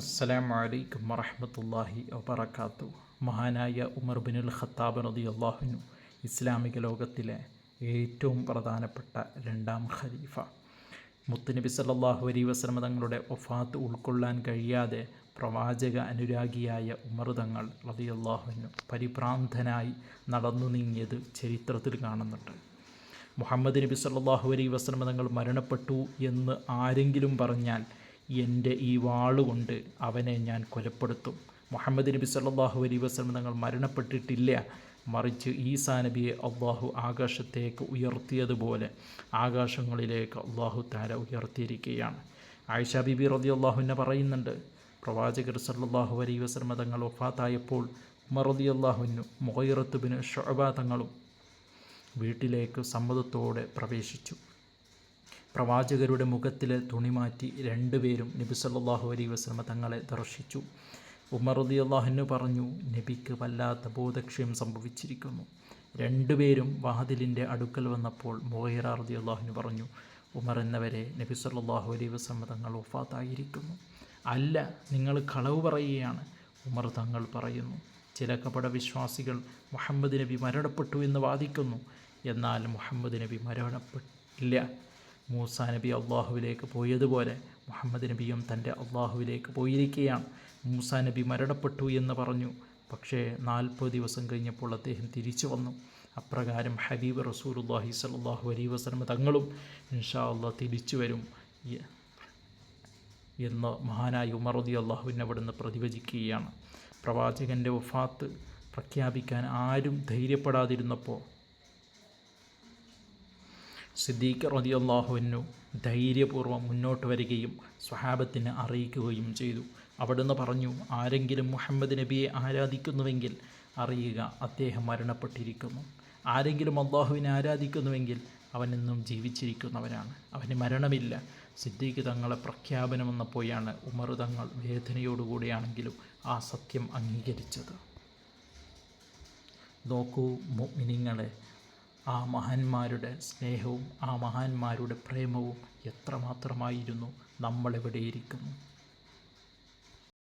അസ്സലാം വലൈക്കും വറഹമത്തല്ലാഹി വബർക്കാത്തു മഹാനായ ഉമർ ബിനുൽ ഖത്താബ് റതി അള്ളാഹുനു ഇസ്ലാമിക ലോകത്തിലെ ഏറ്റവും പ്രധാനപ്പെട്ട രണ്ടാം ഖലീഫ. മുത്തുനബി സല്ലാഹു അലൈ വസ്ലമ തങ്ങളുടെ ഒഫാത്ത് ഉൾക്കൊള്ളാൻ കഴിയാതെ പ്രവാചക അനുരാഗിയായ ഉമർ തങ്ങൾ റളിയല്ലാഹു അള്ളാഹുനു പരിഭ്രാന്തനായി നടന്നു നീങ്ങിയത് ചരിത്രത്തിൽ കാണുന്നുണ്ട്. മുഹമ്മദ് നബി സല്ലാഹു അലൈ വസ്ലമ തങ്ങൾ മരണപ്പെട്ടു എന്ന് ആരെങ്കിലും പറഞ്ഞാൽ എന്റെ ഈ വാളുകൊണ്ട് അവനെ ഞാൻ കൊലപ്പെടുത്തും. മുഹമ്മദ് നബി സല്ലാഹു അലൈ വസ്ലം തങ്ങൾ മരണപ്പെട്ടിട്ടില്ല. മറിച്ച് ഈസാ നബിയെ അള്ളാഹു ആകാശത്തേക്ക് ഉയർത്തിയതുപോലെ ആകാശങ്ങളിലേക്ക് അള്ളാഹു താര ഉയർത്തിയിരിക്കുകയാണ്. ആയിഷ ബിബി റതി അള്ളാഹുവിനെ പറയുന്നുണ്ട് പ്രവാചകർ സല്ലാഹു അലൈ വസ്ലമ തങ്ങൾ ഒഫാത്തായപ്പോൾ മറതി അള്ളാഹുവിനു മൊഹൈറത്തുബിന് ഷൊബ തങ്ങളും വീട്ടിലേക്ക് സമ്മതത്തോടെ പ്രവേശിച്ചു. പ്രവാചകരുടെ മുഖത്തിൽ തുണി മാറ്റി രണ്ടുപേരും നബി സല്ലാഹു അലൈ വസ്ലമ തങ്ങളെ ദർശിച്ചു. ഉമർ റതി അള്ളാഹുനു പറഞ്ഞു നബിക്ക് വല്ലാത്ത ബോധക്ഷയം സംഭവിച്ചിരിക്കുന്നു. രണ്ടുപേരും വാതിലിന്റെ അടുക്കൽ വന്നപ്പോൾ മൊഹീറ റതി പറഞ്ഞു ഉമർ എന്നവരെ നബി സല്ലാഹു അലൈ വസ്ലമ തങ്ങൾ ഒഫാത്തായിരിക്കുന്നു അല്ല നിങ്ങൾ കളവ് പറയുകയാണ് ഉമർ തങ്ങൾ പറയുന്നു. ചില കപട വിശ്വാസികൾ മുഹമ്മദ് നബി മരണപ്പെട്ടു എന്ന് വാദിക്കുന്നു. എന്നാൽ മുഹമ്മദ് നബി മരണപ്പെട്ടില്ല. മൂസ നബി അള്ളാഹുവിലേക്ക് പോയതുപോലെ മുഹമ്മദ് നബിയും തന്റെ അള്ളാഹുവിലേക്ക് പോയിരിക്കുകയാണ്. മൂസ നബി മരണപ്പെട്ടു എന്ന് പറഞ്ഞു. പക്ഷേ നാൽപ്പത് ദിവസം കഴിഞ്ഞപ്പോൾ അദ്ദേഹം തിരിച്ചു വന്നു. അപ്രകാരം ഹബീബ് റസൂലുല്ലാഹി സലാഹു അലൈ വസ്ലമ തങ്ങളും ഇൻഷാ അള്ളാഹ് തിരിച്ചു വരും എന്ന് മഹാനായ ഉമറദി അള്ളാഹുവിനെ അവിടുന്ന് പ്രതിവചിക്കുകയാണ്. പ്രവാചകന്റെ വഫാത്ത് പ്രഖ്യാപിക്കാൻ ആരും ധൈര്യപ്പെടാതിരുന്നപ്പോൾ സിദ്ദീഖ് റതി അള്ളാഹുവിനു ധൈര്യപൂർവം മുന്നോട്ട് വരികയും സ്വഹാബത്തിന് അറിയിക്കുകയും ചെയ്തു. അവിടുന്ന് പറഞ്ഞു ആരെങ്കിലും മുഹമ്മദ് നബിയെ ആരാധിക്കുന്നുവെങ്കിൽ അറിയുക അദ്ദേഹം മരണപ്പെട്ടിരിക്കുന്നു. ആരെങ്കിലും അള്ളാഹുവിനെ ആരാധിക്കുന്നുവെങ്കിൽ അവൻ എന്നും ജീവിച്ചിരിക്കുന്നവനാണ്. അവന് മരണമില്ല. സിദ്ദീഖ് തങ്ങളെ പ്രഖ്യാപനം വന്നപ്പോഴാണ് ഉമർ തങ്ങൾ വേദനയോടുകൂടിയാണെങ്കിലും ആ സത്യം അംഗീകരിച്ചത്. നോക്കൂ മിനിങ്ങളെ ആ മഹാന്മാരുടെ സ്നേഹവും ആ മഹാന്മാരുടെ പ്രേമവും എത്രമാത്രമായിരുന്നു നമ്മളെവിടെയിരിക്കുന്നു?